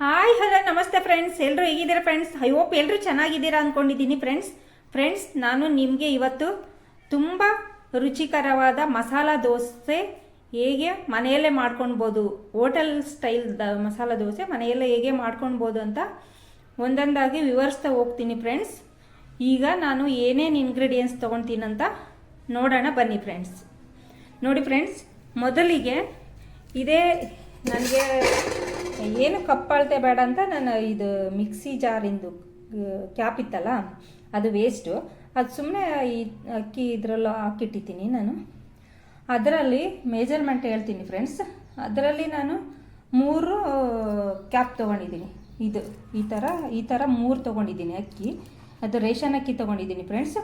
Hi hello ನಮಸ್ತೆ friends ಎಲ್ಲರೂ ಹೇಗಿದ್ದೀರಾ ಫ್ರೆಂಡ್ಸ್ ಐ ಹೋಪ್ ಎಲ್ಲರೂ ಚೆನ್ನಾಗಿದ್ದೀರಾ ಅಂದ್ಕೊಂಡಿದ್ದೀನಿ ಫ್ರೆಂಡ್ಸ್ ಫ್ರೆಂಡ್ಸ್ ನಾನು ನಿಮಗೆ ಇವತ್ತು ತುಂಬ ರುಚಿಕರವಾದ ಮಸಾಲ ದೋಸೆ ಹೇಗೆ ಮನೆಯಲ್ಲೇ ಮಾಡ್ಕೊಳ್ಬೋದು hotel style the masala dosa ಮನೆಯಲ್ಲೇ ಹೇಗೆ ಮಾಡ್ಕೊಳ್ಬೋದು ಅಂತ ಒಂದೊಂದಾಗಿ ವಿವರಿಸ್ತಾ ಹೋಗ್ತೀನಿ ಫ್ರೆಂಡ್ಸ್ ಈಗ ನಾನು ಏನೇನು ಇಂಗ್ರೀಡಿಯೆಂಟ್ಸ್ ತೊಗೊತೀನಂತ ನೋಡೋಣ, ಬನ್ನಿ ಫ್ರೆಂಡ್ಸ್ ನೋಡಿ ಫ್ರೆಂಡ್ಸ್ ಮೊದಲಿಗೆ ಇದೇ ನನಗೆ ಏನು ಕಪ್ಪಳತೆ ಬೇಡ ಅಂತ ನಾನು ಇದು ಮಿಕ್ಸಿ ಜಾರಿಂದು ಕ್ಯಾಪ್ ಇತ್ತಲ್ಲ, ಅದು ವೇಸ್ಟು ಅದು ಸುಮ್ಮನೆ ಈ ಅಕ್ಕಿ ಇದರಲ್ಲೂ ಹಾಕಿಟ್ಟಿದ್ದೀನಿ ನಾನು. ಅದರಲ್ಲಿ ಮೇಜರ್ಮೆಂಟ್ ಹೇಳ್ತೀನಿ ಫ್ರೆಂಡ್ಸ್ ಅದರಲ್ಲಿ ನಾನು ಮೂರು ಕ್ಯಾಪ್ ತೊಗೊಂಡಿದ್ದೀನಿ. ಇದು, ಈ ಥರ ಈ ಥರ ಮೂರು ತೊಗೊಂಡಿದ್ದೀನಿ ಅಕ್ಕಿ. ಅದು ರೇಷನ್ ಅಕ್ಕಿ ತೊಗೊಂಡಿದ್ದೀನಿ ಫ್ರೆಂಡ್ಸ್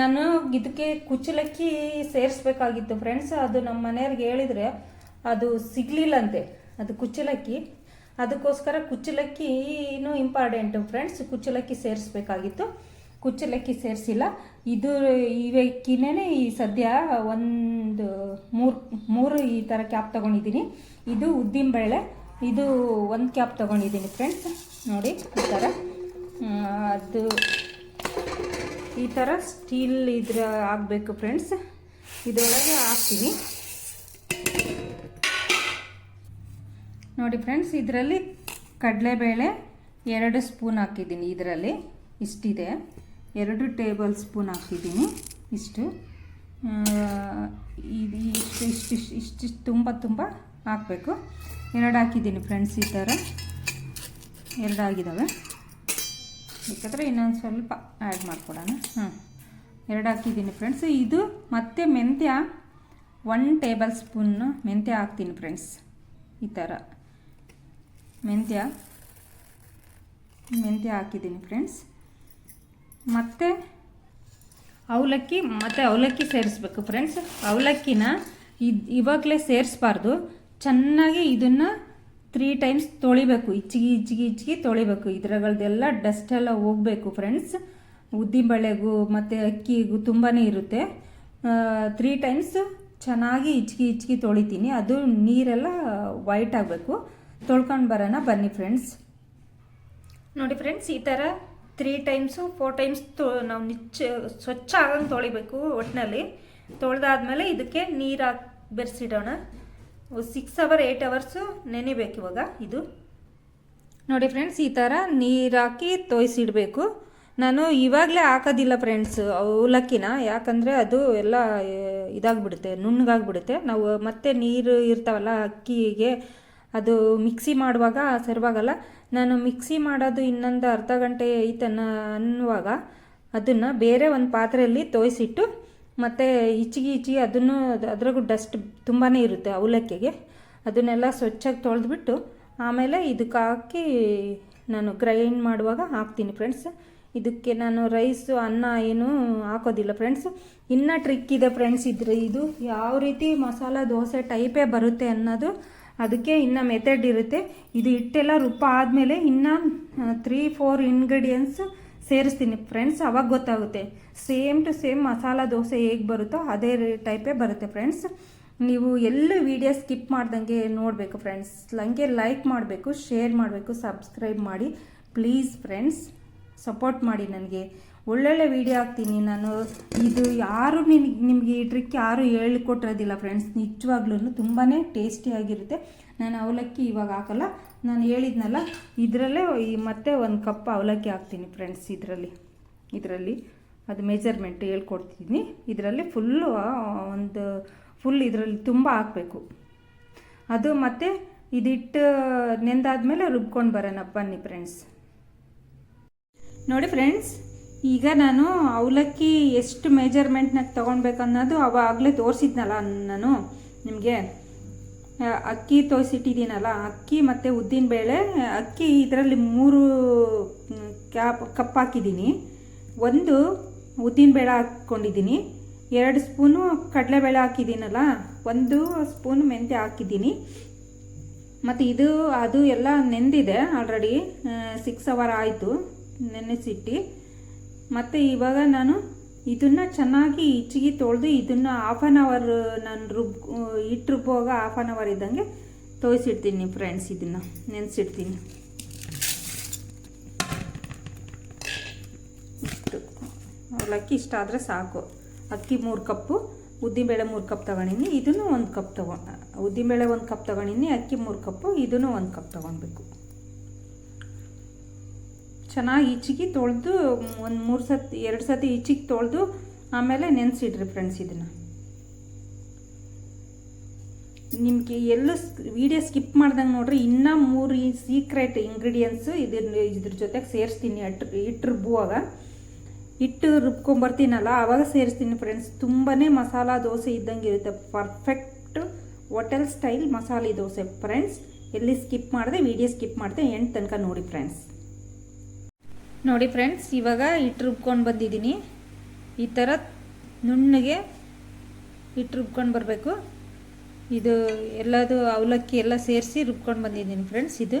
ನಾನು ಇದಕ್ಕೆ ಕುಚ್ಚಲಕ್ಕಿ ಸೇರಿಸ್ಬೇಕಾಗಿತ್ತು ಫ್ರೆಂಡ್ಸ್ ಅದು ನಮ್ಮ ಮನೆಯವ್ರಿಗೆ ಹೇಳಿದರೆ ಅದು ಸಿಗಲಿಲ್ಲಂತೆ. ಅದು ಕುಚ್ಚಲಕ್ಕಿ. ಅದಕ್ಕೋಸ್ಕರ ಕುಚ್ಚಲಕ್ಕಿನೂ ಇಂಪಾರ್ಟೆಂಟು ಫ್ರೆಂಡ್ಸ್ ಕುಚ್ಚಲಕ್ಕಿ ಸೇರಿಸ್ಬೇಕಾಗಿತ್ತು. ಕುಚ್ಚಲಕ್ಕಿ ಸೇರಿಸಿಲ್ಲ. ಇದು ಇವಕ್ಕಿನೇ ಈ ಸದ್ಯ ಒಂದು ಮೂರು ಮೂರು ಈ ಥರ ಕ್ಯಾಪ್ ತೊಗೊಂಡಿದ್ದೀನಿ. ಇದು ಉದ್ದಿನಬೇಳೆ ಇದು ಒಂದು ಕ್ಯಾಪ್ ತೊಗೊಂಡಿದ್ದೀನಿ ಫ್ರೆಂಡ್ಸ್ ನೋಡಿ, ಈ ಥರ ಅದು ಈ ಥರ ಸ್ಟೀಲ್ ಇದ್ರ ಆಗಬೇಕು ಫ್ರೆಂಡ್ಸ್ ಇದರೊಳಗೆ ಹಾಕ್ತೀನಿ. ನೋಡಿ ಫ್ರೆಂಡ್ಸ್ ಇದರಲ್ಲಿ ಕಡಲೆಬೇಳೆ ಎರಡು ಸ್ಪೂನ್ ಹಾಕಿದ್ದೀನಿ. ಇದರಲ್ಲಿ ಇಷ್ಟಿದೆ. ಎರಡು ಟೇಬಲ್ ಸ್ಪೂನ್ ಹಾಕಿದ್ದೀನಿ ಇಷ್ಟು. ಇದು ಇಷ್ಟು ಇಷ್ಟು ಇಷ್ಟು ತುಂಬ ತುಂಬ ಹಾಕಬೇಕು. ಎರಡು ಹಾಕಿದ್ದೀನಿ ಫ್ರೆಂಡ್ಸ್ ಈ ಥರ. ಎರಡು ಆಗಿದ್ದಾವೆ. ಬೇಕಾದ್ರೆ ಇನ್ನೊಂದು ಸ್ವಲ್ಪ ಆ್ಯಡ್ ಮಾಡಿಕೊಡೋಣ. ಹಾಂ ಎರಡು ಹಾಕಿದ್ದೀನಿ ಫ್ರೆಂಡ್ಸ್ ಇದು ಮತ್ತು ಮೆಂತ್ಯ ಒನ್ ಟೇಬಲ್ ಸ್ಪೂನ್ ಮೆಂತ್ಯ ಹಾಕ್ತೀನಿ ಫ್ರೆಂಡ್ಸ್ ಈ ಥರ. ಮೆಂತ್ಯ ಮೆಂತ್ಯ ಹಾಕಿದ್ದೀನಿ ಫ್ರೆಂಡ್ಸ್ ಮತ್ತು ಅವಲಕ್ಕಿ ಮತ್ತು ಅವಲಕ್ಕಿ ಸೇರಿಸ್ಬೇಕು ಫ್ರೆಂಡ್ಸ್ ಅವಲಕ್ಕಿನ ಇದು ಇವಾಗಲೇ ಸೇರಿಸ್ಬಾರ್ದು. ಚೆನ್ನಾಗಿ ಇದನ್ನು ತ್ರೀ ಟೈಮ್ಸ್ ತೊಳಿಬೇಕು. ಇಚ್ಚಿಗೆ ಇಚ್ಚಿಗೆ ಇಚ್ಚಿಗೆ ತೊಳಿಬೇಕು. ಇದ್ರಗಳದೆಲ್ಲ ಡಸ್ಟ್ ಎಲ್ಲ ಹೋಗಬೇಕು ಫ್ರೆಂಡ್ಸ್ ಉದ್ದಿನಬೇಳೆಗೂ ಮತ್ತು ಅಕ್ಕಿಗೂ ತುಂಬಾ ಇರುತ್ತೆ. ತ್ರೀ ಟೈಮ್ಸ್ ಚೆನ್ನಾಗಿ ಇಚ್ಚಿಗೆ ಇಚ್ಚಿಗೆ ತೊಳಿತೀನಿ. ಅದು ನೀರೆಲ್ಲ ವೈಟ್ ಆಗಬೇಕು. ತೊಳ್ಕೊಂಡು ಬರೋಣ, ಬನ್ನಿ ಫ್ರೆಂಡ್ಸ್ ನೋಡಿ ಫ್ರೆಂಡ್ಸ್ ಈ ಥರ ತ್ರೀ ಟೈಮ್ಸು ಫೋರ್ ಟೈಮ್ಸ್ ತೊ ನಾವು ನಿಚ್ಚ, ಸ್ವಚ್ಛ ಆಗಂಗೆ ತೊಳಿಬೇಕು ಒಟ್ಟಿನಲ್ಲಿ ತೊಳೆದಾದ್ಮೇಲೆ ಇದಕ್ಕೆ ನೀರು ಹಾಕಿ ಬೆರೆಸಿಡೋಣ. ಸಿಕ್ಸ್ ಅವರ್ ಏಯ್ಟ್ ಅವರ್ಸು ನೆನಿಬೇಕು ಇವಾಗ ಇದು. ನೋಡಿ ಫ್ರೆಂಡ್ಸ್ ಈ ಥರ ನೀರು ಹಾಕಿ ತೋಯಿಸಿಡಬೇಕು. ನಾನು ಇವಾಗಲೇ ಹಾಕೋದಿಲ್ಲ ಫ್ರೆಂಡ್ಸ್ ಅವಲಕ್ಕಿನ. ಯಾಕಂದರೆ ಅದು ಎಲ್ಲ, ಇದಾಗ್ಬಿಡುತ್ತೆ, ನುಣ್ಣಗಾಗ್ಬಿಡುತ್ತೆ. ನಾವು ಮತ್ತೆ ನೀರು ಇರ್ತಾವಲ್ಲ, ಅಕ್ಕಿಗೆ ಅದು ಮಿಕ್ಸಿ ಮಾಡುವಾಗ ಸರ್ವಾಗಲ್ಲ. ನಾನು ಮಿಕ್ಸಿ ಮಾಡೋದು ಇನ್ನೊಂದು ಅರ್ಧ ಗಂಟೆ ಐತನ್ನ ಅನ್ನುವಾಗ ಅದನ್ನು ಬೇರೆ ಒಂದು ಪಾತ್ರೆಯಲ್ಲಿ ತೋಯಿಸಿಟ್ಟು ಮತ್ತು ಇಚ್ಚಿಗೆ ಇಚ್ಚಿಗೆ ಅದನ್ನು ಅದ್ರಾಗೂ ಡಸ್ಟ್ ತುಂಬಾ ಇರುತ್ತೆ ಅವಲಕ್ಕಿಗೆ. ಅದನ್ನೆಲ್ಲ ಸ್ವಚ್ಛಾಗಿ ತೊಳೆದ್ಬಿಟ್ಟು ಆಮೇಲೆ ಇದಕ್ಕೆ ಹಾಕಿ ನಾನು ಗ್ರೈಂಡ್ ಮಾಡುವಾಗ ಹಾಕ್ತೀನಿ ಫ್ರೆಂಡ್ಸ್. ಇದಕ್ಕೆ ನಾನು ರೈಸು, ಅನ್ನ ಏನು ಹಾಕೋದಿಲ್ಲ ಫ್ರೆಂಡ್ಸ್. ಇನ್ನೂ ಟ್ರಿಕ್ ಇದೆ ಫ್ರೆಂಡ್ಸ್ ಇದ್ರೆ ಇದು. ಯಾವ ರೀತಿ ಮಸಾಲ ದೋಸೆ ಟೈಪೇ ಬರುತ್ತೆ ಅನ್ನೋದು ಅದಕ್ಕೆ ಇನ್ನು ಮೆಥಡ್ ಇರುತ್ತೆ. ಇದು ಹಿಟ್ಟೆಲ್ಲ ರುಬ್ಬ ಆದಮೇಲೆ ಇನ್ನು ತ್ರೀ ಫೋರ್ ಇಂಗ್ರೀಡಿಯೆಂಟ್ಸ್ ಸೇರಿಸ್ತೀನಿ ಫ್ರೆಂಡ್ಸ್ ಅವಾಗ ಗೊತ್ತಾಗುತ್ತೆ. Same to same masala dosa ಹೇಗೆ ಬರುತ್ತೋ ಅದೇ ಟೈಪೇ ಬರುತ್ತೆ ಫ್ರೆಂಡ್ಸ್ ನೀವು ಎಲ್ಲ ವಿಡಿಯೋ ಸ್ಕಿಪ್ ಮಾಡ್ದಂಗೆ ನೋಡಬೇಕು ಫ್ರೆಂಡ್ಸ್ ಹಂಗೆ ಲೈಕ್ ಮಾಡಬೇಕು ಶೇರ್ ಮಾಡಬೇಕು ಸಬ್ಸ್ಕ್ರೈಬ್ ಮಾಡಿ. ಪ್ಲೀಸ್ ಫ್ರೆಂಡ್ಸ್ ಸಪೋರ್ಟ್ ಮಾಡಿ ನನಗೆ. ಒಳ್ಳೊಳ್ಳೆ ವಿಡಿಯೋ ಹಾಕ್ತೀನಿ ನಾನು. ಇದು ಯಾರು ನಿನಗೆ ನಿಮಗೆ ಈ ಟ್ರಿಕ್ ಯಾರು ಹೇಳಿಕೊಟ್ಟಿರೋದಿಲ್ಲ ಫ್ರೆಂಡ್ಸ್ ನಿಜವಾಗ್ಲೂ ತುಂಬಾ ಟೇಸ್ಟಿಯಾಗಿರುತ್ತೆ ನಾನು ಅವಲಕ್ಕಿ ಇವಾಗ ಹಾಕಲ್ಲ. ನಾನು ಹೇಳಿದ್ನಲ್ಲ, ಇದರಲ್ಲೇ ಈ ಮತ್ತೆ ಒಂದು ಕಪ್ ಅವಲಕ್ಕಿ ಹಾಕ್ತೀನಿ ಫ್ರೆಂಡ್ಸ್ ಇದರಲ್ಲಿ. ಇದರಲ್ಲಿ ಅದು ಮೆಜರ್ಮೆಂಟ್ ಹೇಳ್ಕೊಡ್ತೀನಿ. ಇದರಲ್ಲಿ ಫುಲ್ಲು ಒಂದು ಫುಲ್ ಇದರಲ್ಲಿ ತುಂಬ ಹಾಕಬೇಕು. ಅದು ಮತ್ತು ಇದಿಟ್ಟು ನೆಂದಾದ ಮೇಲೆ ರುಬ್ಕೊಂಡು ಬರೋಣ ಬನ್ನಿ ಫ್ರೆಂಡ್ಸ್ ನೋಡಿ ಫ್ರೆಂಡ್ಸ್, ಈಗ ನಾನು ಅವಲಕ್ಕಿ ಎಷ್ಟು ಮೆಜರ್ಮೆಂಟ್ನಾಗ ತೊಗೊಳ್ಬೇಕನ್ನೋದು ಅವಾಗಲೇ ತೋರಿಸಿದ್ನಲ್ಲ ನಾನು ನಿಮಗೆ. ಅಕ್ಕಿ ತೋರಿಸಿಟ್ಟಿದ್ದೀನಲ್ಲ, ಅಕ್ಕಿ ಮತ್ತು ಉದ್ದಿನಬೇಳೆ ಅಕ್ಕಿ ಇದರಲ್ಲಿ ಮೂರು ಕ್ಯಾಪ್, ಕಪ್ ಹಾಕಿದ್ದೀನಿ. ಒಂದು ಉದ್ದಿನಬೇಳೆ ಹಾಕ್ಕೊಂಡಿದ್ದೀನಿ, ಎರಡು ಸ್ಪೂನು ಕಡಲೆಬೇಳೆ ಹಾಕಿದ್ದೀನಲ್ಲ, ಒಂದು ಸ್ಪೂನ್ ಮೆಂತ್ಯ ಹಾಕಿದ್ದೀನಿ. ಮತ್ತು ಇದು, ಅದು ಎಲ್ಲ ನೆಂದಿದೆ ಆಲ್ರೆಡಿ ಸಿಕ್ಸ್ ಅವರ್ ಆಯಿತು. ನೆನೆಸಿಟ್ಟು, ಮತ್ತು ಇವಾಗ ನಾನು ಇದನ್ನು ಚೆನ್ನಾಗಿ ಇಚ್ಚಿಗೆ ತೊಳೆದು ಇದನ್ನು ಹಾಫ್ ಆನ್ ಅವರ್ ನಾನು ರುಬ್ ಹಿಟ್ಟು ರುಬ್ಬುವಾಗ ಹಾಫ್ ಆನ್ ಅವರ್ ಇದ್ದಂಗೆ ತೋಯಿಸಿಡ್ತೀನಿ ಫ್ರೆಂಡ್ಸ್ ಇದನ್ನು, ನೆನೆಸಿಡ್ತೀನಿ. ಇಷ್ಟು. ಅವಲಕ್ಕಿ ಇಷ್ಟ ಆದರೆ ಸಾಕು. ಅಕ್ಕಿ ಮೂರು ಕಪ್ಪು, ಉದ್ದಿನಬೇಳೆ ಮೂರು ಕಪ್ ತೊಗೊಂಡಿನಿ, ಇದನ್ನು ಒಂದು ಕಪ್ ತಗೊ, ಉದ್ದಿನಬೇಳೆ ಒಂದು ಕಪ್ ತೊಗೊಂಡಿನಿ, ಅಕ್ಕಿ ಮೂರು ಕಪ್ಪು, ಇದನ್ನು ಒಂದು ಕಪ್ ತೊಗೊಳ್ಬೇಕು ಚೆನ್ನಾಗಿ ಇಚ್ಚಿಗೆ ತೊಳೆದು, ಒಂದು ಮೂರು ಸತಿ, ಎರಡು ಸತಿ ಇಚ್ಚಿಗೆ ತೊಳೆದು, ಆಮೇಲೆ ನೆನೆಸಿಡ್ರಿ ಫ್ರೆಂಡ್ಸ್ ಇದನ್ನು. ನಿಮಗೆ ಎಲ್ಲೂ ವಿಡಿಯೋ ಸ್ಕಿಪ್ ಮಾಡ್ದಂಗೆ ನೋಡ್ರಿ, ಇನ್ನೂ ಮೂರು ಸೀಕ್ರೆಟ್ ಇಂಗ್ರೀಡಿಯೆಂಟ್ಸು ಇದ್ರ ಇದ್ರ ಜೊತೆಗೆ ಸೇರಿಸ್ತೀನಿ ಅಟ್ರ ಇಟ್ಟು ರುಬ್ಬುವಾಗ ಇಟ್ಟು ರುಬ್ಕೊಂಬರ್ತೀನಲ್ಲ ಆವಾಗ ಸೇರಿಸ್ತೀನಿ ಫ್ರೆಂಡ್ಸ್ ತುಂಬಾ ಮಸಾಲ ದೋಸೆ ಇದ್ದಂಗೆ ಇರುತ್ತೆ. Perfect hotel style masala dosa. Friends ಎಲ್ಲಿ ಸ್ಕಿಪ್ ಮಾಡಿದೆ ವಿಡಿಯೋ ಸ್ಕಿಪ್ ಮಾಡಿದೆ, ಎಂಟು ತನಕ ನೋಡಿ ಫ್ರೆಂಡ್ಸ್ ನೋಡಿ ಫ್ರೆಂಡ್ಸ್ ಇವಾಗ ಹಿಟ್ಟು ರುಬ್ಕೊಂಡು ಬಂದಿದ್ದೀನಿ. ಈ ಥರ ನುಣ್ಣಗೆ ಹಿಟ್ಟು ರುಬ್ಕೊಂಡು ಬರಬೇಕು. ಇದು ಎಲ್ಲದು ಅವಲಕ್ಕಿ ಎಲ್ಲ ಸೇರಿಸಿ ರುಬ್ಕೊಂಡು ಬಂದಿದ್ದೀನಿ ಫ್ರೆಂಡ್ಸ್ ಇದು.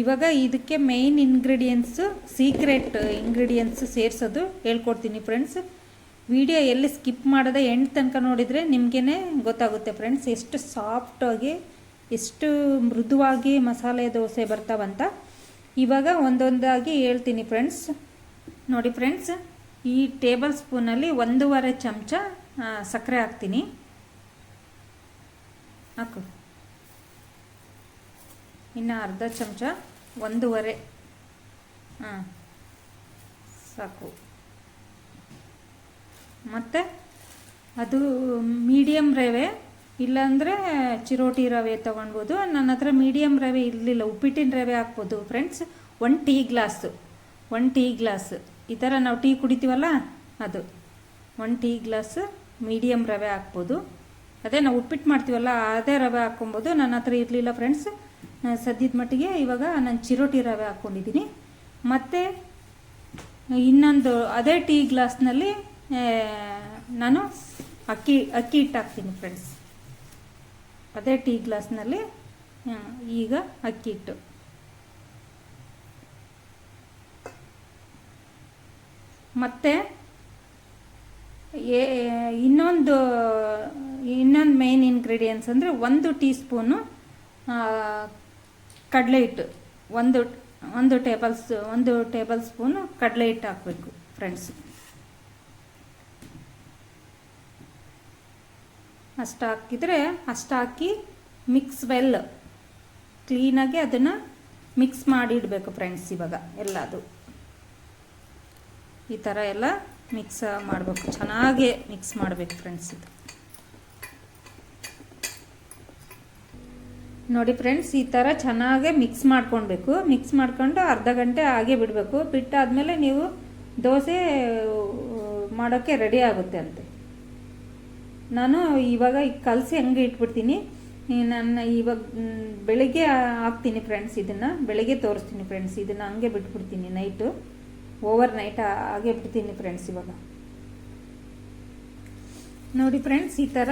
ಇವಾಗ ಇದಕ್ಕೆ ಮೇಯ್ನ್ ಇಂಗ್ರೀಡಿಯೆಂಟ್ಸು ಸೀಕ್ರೆಟ್ ಇಂಗ್ರೀಡಿಯೆಂಟ್ಸು ಸೇರಿಸೋದು ಹೇಳ್ಕೊಡ್ತೀನಿ ಫ್ರೆಂಡ್ಸ್ ವಿಡಿಯೋ ಎಲ್ಲಿ ಸ್ಕಿಪ್ ಮಾಡದೆ ಎಂಟು ತನಕ ನೋಡಿದರೆ ನಿಮಗೇ ಗೊತ್ತಾಗುತ್ತೆ ಫ್ರೆಂಡ್ಸ್ ಎಷ್ಟು ಸಾಫ್ಟಾಗಿ ಎಷ್ಟು ಮೃದುವಾಗಿ ಮಸಾಲೆ ದೋಸೆ ಬರ್ತಾವಂತ. ಇವಾಗ ಒಂದೊಂದಾಗಿ ಹೇಳ್ತೀನಿ ಫ್ರೆಂಡ್ಸ್ ನೋಡಿ ಫ್ರೆಂಡ್ಸ್ ಈ ಟೇಬಲ್ ಸ್ಪೂನಲ್ಲಿ ಒಂದೂವರೆ ಚಮಚ ಸಕ್ಕರೆ ಹಾಕ್ತೀನಿ. ಹಾಕು. ಇನ್ನು ಅರ್ಧ ಚಮಚ, ಒಂದೂವರೆ. ಹಾಂ, ಸಾಕು. ಮತ್ತು ಅದು ಮೀಡಿಯಮ್ ರವೆ ಇಲ್ಲಾಂದರೆ ಚಿರೋಟಿ ರವೆ ತೊಗೊಳ್ಬೋದು ನನ್ನ ಹತ್ರ ಮೀಡಿಯಮ್ ರವೆ ಇರಲಿಲ್ಲ, ಉಪ್ಪಿಟ್ಟಿನ ರವೆ ಹಾಕ್ಬೋದು. Friends one tea glass one tea glass ಈ ಥರ ನಾವು ಟೀ ಕುಡಿತೀವಲ್ಲ, ಅದು. ಒನ್ ಟೀ ಗ್ಲಾಸ್ ಮೀಡಿಯಮ್ ರವೆ ಹಾಕ್ಬೋದು. ಅದೇ ನಾವು ಉಪ್ಪಿಟ್ಟು ಮಾಡ್ತೀವಲ್ಲ, ಅದೇ ರವೆ ಹಾಕ್ಕೊಬೋದು. ನನ್ನ ಹತ್ರ ಇರಲಿಲ್ಲ ಫ್ರೆಂಡ್ಸ್ ಸದ್ಯದ ಮಟ್ಟಿಗೆ ಇವಾಗ ನಾನು ಚಿರೋಟಿ ರವೆ ಹಾಕ್ಕೊಂಡಿದ್ದೀನಿ. ಮತ್ತು, ಇನ್ನೊಂದು, ಅದೇ ಟೀ ಗ್ಲಾಸ್ನಲ್ಲಿ ನಾನು ಅಕ್ಕಿ ಅಕ್ಕಿ ಹಿಟ್ಟು ಹಾಕ್ತೀನಿ ಫ್ರೆಂಡ್ಸ್ ಅದೇ ಟೀ ಗ್ಲಾಸ್ನಲ್ಲಿ ಈಗ ಅಕ್ಕಿ ಹಿಟ್ಟು. ಮತ್ತು ಏ- ಇನ್ನೊಂದು ಇನ್ನೊಂದು ಮೇನ್ ಇಂಗ್ರೀಡಿಯೆಂಟ್ಸ್ ಅಂದರೆ ಒಂದು ಟೀ ಸ್ಪೂನು ಕಡಲೆ ಹಿಟ್ಟು. ಒಂದು ಒಂದು ಟೇಬಲ್ಸ್, ಒಂದು ಟೇಬಲ್ ಸ್ಪೂನು ಕಡಲೆ ಹಿಟ್ಟು ಹಾಕಬೇಕು ಫ್ರೆಂಡ್ಸ್ ಅಷ್ಟು ಹಾಕಿದರೆ ಅಷ್ಟು ಹಾಕಿ ಮಿಕ್ಸ್ ವೆಲ್ ಕ್ಲೀನಾಗಿ ಅದನ್ನು ಮಿಕ್ಸ್ ಮಾಡಿ ಇಡಬೇಕು ಫ್ರೆಂಡ್ಸ್ ಇವಾಗ ಎಲ್ಲದು. ಈ ಥರ ಎಲ್ಲ ಮಿಕ್ಸ್ ಮಾಡಬೇಕು. ಚೆನ್ನಾಗಿ ಮಿಕ್ಸ್ ಮಾಡಬೇಕು ಫ್ರೆಂಡ್ಸ್ ಇದು. ನೋಡಿ ಫ್ರೆಂಡ್ಸ್ ಈ ಥರ ಚೆನ್ನಾಗೆ ಮಿಕ್ಸ್ ಮಾಡ್ಕೊಳ್ಬೇಕು ಮಿಕ್ಸ್ ಮಾಡ್ಕೊಂಡು ಅರ್ಧ ಗಂಟೆ ಹಾಗೆ ಬಿಡಬೇಕು. ಬಿಟ್ಟಾದಮೇಲೆ ನೀವು ದೋಸೆ ಮಾಡೋಕ್ಕೆ ರೆಡಿ ಆಗುತ್ತೆ ಅಂತೆ. ನಾನು ಇವಾಗ ಈಗ ಕಲಸಿ ಹಂಗೆ ಇಟ್ಬಿಡ್ತೀನಿ ನಾನು ಇವಾಗ ಬೆಳಿಗ್ಗೆ ಹಾಕ್ತೀನಿ ಫ್ರೆಂಡ್ಸ್ ಇದನ್ನು, ಬೆಳಗ್ಗೆ ತೋರಿಸ್ತೀನಿ ಫ್ರೆಂಡ್ಸ್ ಇದನ್ನು, ಹಂಗೆ ಬಿಟ್ಬಿಡ್ತೀನಿ ನೈಟು ಓವರ್ ನೈಟ್ ಹಾಗೆ ಬಿಡ್ತೀನಿ ಫ್ರೆಂಡ್ಸ್ ಇವಾಗ. ನೋಡಿ ಫ್ರೆಂಡ್ಸ್ ಈ ಥರ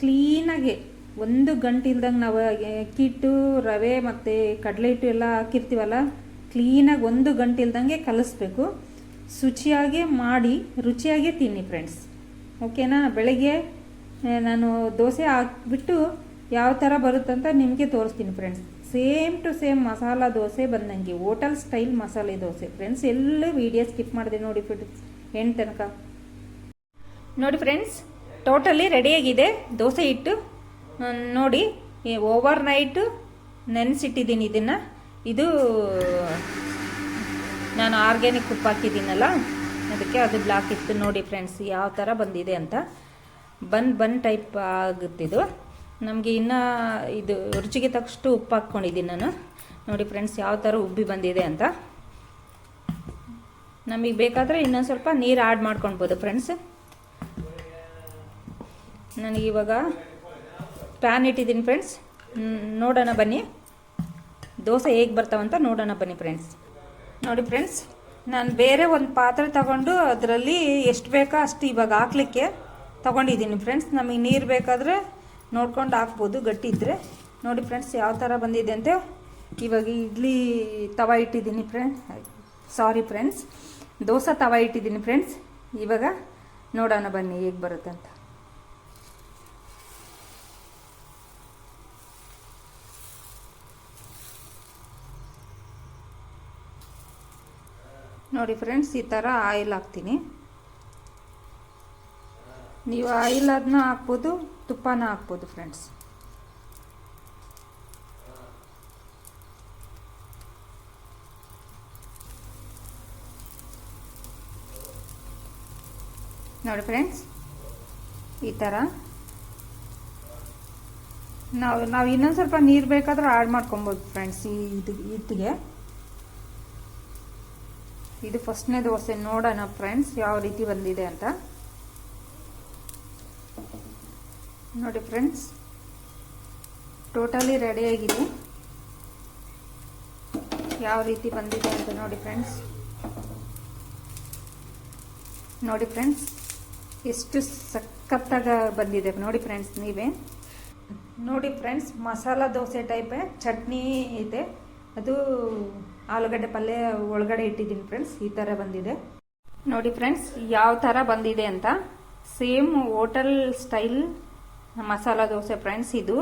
ಕ್ಲೀನಾಗಿ ಒಂದು ಗಂಟೆ ಇಲ್ದಂಗೆ ನಾವು ಅಕ್ಕಿಟ್ಟು ರವೆ ಮತ್ತು ಕಡಲೆ ಹಿಟ್ಟು ಎಲ್ಲ ಹಾಕಿರ್ತೀವಲ್ಲ ಕ್ಲೀನಾಗಿ ಒಂದು ಗಂಟೆ ಇಲ್ದಂಗೆ ಕಲಿಸ್ಬೇಕು. ಶುಚಿಯಾಗಿ ಮಾಡಿ, ರುಚಿಯಾಗಿ ತಿನ್ನಿ ಫ್ರೆಂಡ್ಸ್ ಓಕೆನಾ? ಬೆಳಗ್ಗೆ ನಾನು ದೋಸೆ ಹಾಕ್ಬಿಟ್ಟು ಯಾವ ಥರ ಬರುತ್ತಂತ ನಿಮಗೆ ತೋರಿಸ್ತೀನಿ friends same to same masala dosa ಬಂದಂಗೆ hotel style masala dosa. Friends ಎಲ್ಲೂ ವಿಡಿಯೋ ಸ್ಕಿಪ್ ಮಾಡಿದೆ ನೋಡಿ ಫ್ರೆಂಡ್ಸ್ ಹೆಣ್ಣು ತನಕ? ನೋಡಿ ಫ್ರೆಂಡ್ಸ್ ಟೋಟಲಿ ರೆಡಿಯಾಗಿದೆ ದೋಸೆ ಹಿಟ್ಟು ಆ, ನೋಡಿ ಓವರ್ ನೈಟು ನೆನೆಸಿಟ್ಟಿದ್ದೀನಿ ಇದನ್ನು. ಇದು ನಾನು ಆರ್ಗ್ಯಾನಿಕ್ ಉಪ್ಪು ಹಾಕಿದ್ದೀನಲ್ಲ. ಅದಕ್ಕೆ ಅದು ಬ್ಲಾಕ್ ಇತ್ತು. ನೋಡಿ ಫ್ರೆಂಡ್ಸ್ ಯಾವ ಥರ ಬಂದಿದೆ ಅಂತ. ಬನ್ ಬನ್ ಟೈಪ್ ಆಗುತ್ತಿದ್ದು ನಮಗೆ ಇನ್ನೂ ಇದು ರುಚಿಗೆ ತಕ್ಕಷ್ಟು ಉಪ್ಪು ಹಾಕ್ಕೊಂಡಿದ್ದೀನಿ ನಾನು. ನೋಡಿ ಫ್ರೆಂಡ್ಸ್ ಯಾವ ಥರ ಉಬ್ಬಿ ಬಂದಿದೆ ಅಂತ. ನಮಗೆ ಬೇಕಾದರೆ ಇನ್ನೊಂದು ಸ್ವಲ್ಪ ನೀರು ಆ್ಯಡ್ ಮಾಡ್ಕೊಳ್ಬೋದು ಫ್ರೆಂಡ್ಸ್ ನನಗಿವಾಗ ಪ್ಯಾನ್ ಇಟ್ಟಿದ್ದೀನಿ ಫ್ರೆಂಡ್ಸ್ ನೋಡೋಣ ಬನ್ನಿ. ದೋಸೆ ಹೇಗೆ ಬರ್ತಾವಂತ ನೋಡೋಣ ಬನ್ನಿ ಫ್ರೆಂಡ್ಸ್ ನೋಡಿ ಫ್ರೆಂಡ್ಸ್ ನಾನು ಬೇರೆ ಒಂದು ಪಾತ್ರೆ ತಗೊಂಡು ಅದರಲ್ಲಿ ಎಷ್ಟು ಬೇಕೋ ಅಷ್ಟು ಇವಾಗ ಹಾಕ್ಲಿಕ್ಕೆ ತಗೊಂಡಿದ್ದೀನಿ ಫ್ರೆಂಡ್ಸ್ ನಮಗೆ ನೀರು ಬೇಕಾದರೆ ನೋಡ್ಕೊಂಡು ಹಾಕ್ಬೋದು, ಗಟ್ಟಿ ಇದ್ದರೆ ನೋಡಿ ಫ್ರೆಂಡ್ಸ್ ಯಾವ ಥರ ಬಂದಿದೆ ಅಂತ ಇವಾಗ ಇಡ್ಲಿ ತವ ಇಟ್ಟಿದ್ದೀನಿ ಫ್ರೆಂಡ್ ಸಾರಿ ಫ್ರೆಂಡ್ಸ್ ದೋಸೆ ತವ ಇಟ್ಟಿದ್ದೀನಿ ಫ್ರೆಂಡ್ಸ್ ಇವಾಗ ನೋಡೋಣ ಬನ್ನಿ ಹೇಗೆ ಬರುತ್ತೆ ಅಂತ ನೋಡಿ ಫ್ರೆಂಡ್ಸ್, ಈ ಥರ ಆಯಿಲ್ ಹಾಕ್ತೀನಿ. ನೀವು ಆಯಿಲ್ ಅದನ್ನ ಹಾಕ್ಬೋದು, ತುಪ್ಪನ ಹಾಕ್ಬೋದು ಫ್ರೆಂಡ್ಸ್. ನೋಡಿ ಫ್ರೆಂಡ್ಸ್, ಈ ಥರ ನಾವು ನಾವು ಇನ್ನೊಂದು ಸ್ವಲ್ಪ ನೀರು ಬೇಕಾದ್ರೆ ಆ್ಯಡ್ ಮಾಡ್ಕೊಬೋದು ಫ್ರೆಂಡ್ಸ್ ಇದು, ಇದಿಗೆ. ಇದು ಫಸ್ಟ್ನೇ ದೋಸೆ ನೋಡೋಣ ಫ್ರೆಂಡ್ಸ್, ಯಾವ ರೀತಿ ಬಂದಿದೆ ಅಂತ. ನೋಡಿ ಫ್ರೆಂಡ್ಸ್, ಟೋಟಲಿ ರೆಡಿಯಾಗಿದೆ ಯಾವ ರೀತಿ ಬಂದಿದೆ ಅಂತ ನೋಡಿ ಫ್ರೆಂಡ್ಸ್. ನೋಡಿ ಫ್ರೆಂಡ್ಸ್, ಎಷ್ಟು ಸಖತ್ತಾಗಿ ಬಂದಿದೆ. ನೋಡಿ ಫ್ರೆಂಡ್ಸ್, ನೀವೇ. ನೋಡಿ ಫ್ರೆಂಡ್ಸ್, ಮಸಾಲ ದೋಸೆ ಟೈಪೇ ಚಟ್ನಿ ಇದೆ. ಅದು ಆಲೂಗಡ್ಡೆ ಪಲ್ಯ ಒಳಗಡೆ ಇಟ್ಟಿದ್ದೀನಿ ಫ್ರೆಂಡ್ಸ್ ಈ ಥರ ಬಂದಿದೆ. ನೋಡಿ ಫ್ರೆಂಡ್ಸ್ ಯಾವ ಥರ ಬಂದಿದೆ ಅಂತ. Same hotel style masala dosa friends ಇದು.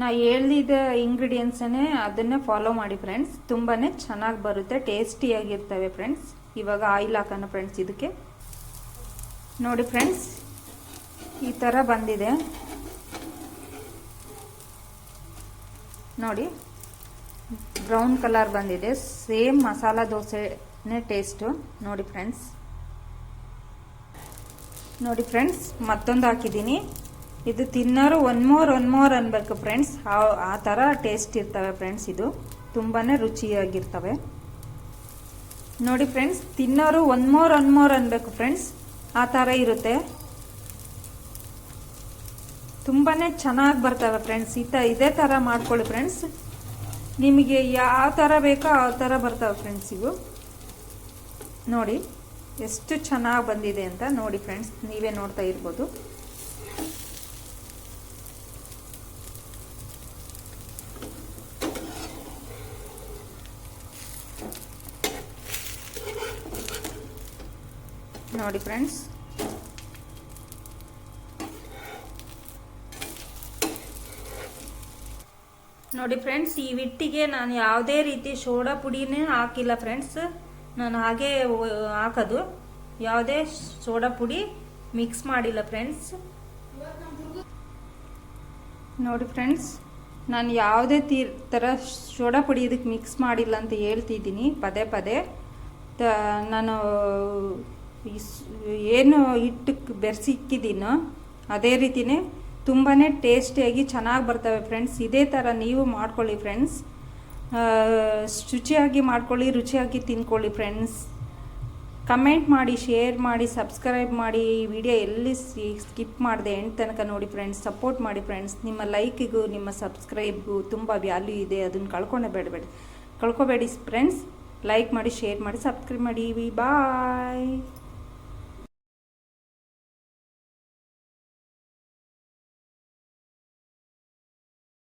ನಾ ಹೇಳ್ದಿದ್ದ ಇಂಗ್ರೀಡಿಯೆಂಟ್ಸನ್ನೇ ಅದನ್ನೇ ಫಾಲೋ ಮಾಡಿ ಫ್ರೆಂಡ್ಸ್ ತುಂಬಾ ಚೆನ್ನಾಗಿ ಬರುತ್ತೆ ಟೇಸ್ಟಿಯಾಗಿರ್ತವೆ ಫ್ರೆಂಡ್ಸ್ ಇವಾಗ ಆಯಿಲ್ ಹಾಕೋಣ ಫ್ರೆಂಡ್ಸ್ ಇದಕ್ಕೆ. ನೋಡಿ ಫ್ರೆಂಡ್ಸ್ ಈ ಥರ ಬಂದಿದೆ. ನೋಡಿ. ಬ್ರೌನ್ ಕಲರ್ ಬಂದಿದೆ. ಸೇಮ್ ಮಸಾಲ ದೋಸೆನೇ ಟೇಸ್ಟು ನೋಡಿ ಫ್ರೆಂಡ್ಸ್ ನೋಡಿ ಫ್ರೆಂಡ್ಸ್ ಮತ್ತೊಂದು ಹಾಕಿದ್ದೀನಿ. ಇದು ತಿನ್ನೋರು ಒನ್ ಮೋರ್ ಒನ್ ಮೋರ್ ಅನ್ಬೇಕು ಫ್ರೆಂಡ್ಸ್ ಆ ಥರ ಟೇಸ್ಟ್ ಇರ್ತವೆ ಫ್ರೆಂಡ್ಸ್ ಇದು. ತುಂಬಾ ರುಚಿಯಾಗಿರ್ತವೆ. ನೋಡಿ ಫ್ರೆಂಡ್ಸ್ ತಿನ್ನೋರು ಒನ್ ಮೋರ್ ಒನ್ ಮೋರ್ ಅನ್ಬೇಕು ಫ್ರೆಂಡ್ಸ್ ಆ ಥರ ಇರುತ್ತೆ. ತುಂಬಾ ಚೆನ್ನಾಗಿ ಬರ್ತವೆ ಫ್ರೆಂಡ್ಸ್ ಈ ತ, ಇದೇ ಥರ ಮಾಡ್ಕೊಳ್ಳಿ ಫ್ರೆಂಡ್ಸ್ ನಿಮಗೆ ಯಾವ ಥರ ಬೇಕೋ ಆ ಥರ ಬರ್ತಾವೆ ಫ್ರೆಂಡ್ಸ್ ಇವು. ನೋಡಿ, ಎಷ್ಟು ಚೆನ್ನಾಗಿ ಬಂದಿದೆ ಅಂತ ನೋಡಿ ಫ್ರೆಂಡ್ಸ್ ನೀವೇ ನೋಡ್ತಾ ಇರ್ಬೋದು. ನೋಡಿ ಫ್ರೆಂಡ್ಸ್ ನೋಡಿ ಫ್ರೆಂಡ್ಸ್ ಈ ಹಿಟ್ಟಿಗೆ ನಾನು ಯಾವುದೇ ರೀತಿ ಸೋಡಾ ಪುಡಿನೇ ಹಾಕಿಲ್ಲ ಫ್ರೆಂಡ್ಸ್ ನಾನು ಹಾಗೆ ಹಾಕೋದು. ಯಾವುದೇ ಸೋಡಾ ಪುಡಿ ಮಿಕ್ಸ್ ಮಾಡಿಲ್ಲ ಫ್ರೆಂಡ್ಸ್ ನೋಡಿ ಫ್ರೆಂಡ್ಸ್ ನಾನು ಯಾವುದೇ ತೀರ್ ಥರ ಸೋಡಾ ಪುಡಿ ಇದಕ್ಕೆ ಮಿಕ್ಸ್ ಮಾಡಿಲ್ಲ ಅಂತ ಹೇಳ್ತಿದ್ದೀನಿ, ಪದೇ ಪದೇ. ತ, ನಾನು ಏನು ಹಿಟ್ಟಕ್ಕೆ ಬೆರೆಸಿಕ್ಕಿದ್ದೀನೋ ಅದೇ ರೀತಿಯೇ ತುಂಬಾ ಟೇಸ್ಟಿಯಾಗಿ ಚೆನ್ನಾಗಿ ಬರ್ತವೆ ಫ್ರೆಂಡ್ಸ್. ಇದೇ ಥರ ನೀವು ಮಾಡ್ಕೊಳ್ಳಿ ಫ್ರೆಂಡ್ಸ್. ಶುಚಿಯಾಗಿ ಮಾಡ್ಕೊಳ್ಳಿ, ರುಚಿಯಾಗಿ ತಿನ್ಕೊಳ್ಳಿ ಫ್ರೆಂಡ್ಸ್. ಕಮೆಂಟ್ ಮಾಡಿ, ಶೇರ್ ಮಾಡಿ, ಸಬ್ಸ್ಕ್ರೈಬ್ ಮಾಡಿ. ಈ ವಿಡಿಯೋ ಎಲ್ಲಿ ಸ್ಕಿಪ್ ಮಾಡಿದೆ ಎಂಟು ತನಕ ನೋಡಿ ಫ್ರೆಂಡ್ಸ್. ಸಪೋರ್ಟ್ ಮಾಡಿ ಫ್ರೆಂಡ್ಸ್. ನಿಮ್ಮ ಲೈಕಿಗೂ, ನಿಮ್ಮ ಸಬ್ಸ್ಕ್ರೈಬ್ಗೂ ತುಂಬ ವ್ಯಾಲ್ಯೂ ಇದೆ. ಅದನ್ನು ಕಳ್ಕೊಂಡೇ ಬೇಡಬೇಡಿ ಕಳ್ಕೊಬೇಡಿ ಫ್ರೆಂಡ್ಸ್. ಲೈಕ್ ಮಾಡಿ, ಶೇರ್ ಮಾಡಿ, ಸಬ್ಸ್ಕ್ರೈಬ್ ಮಾಡಿ. ಬಾಯ್.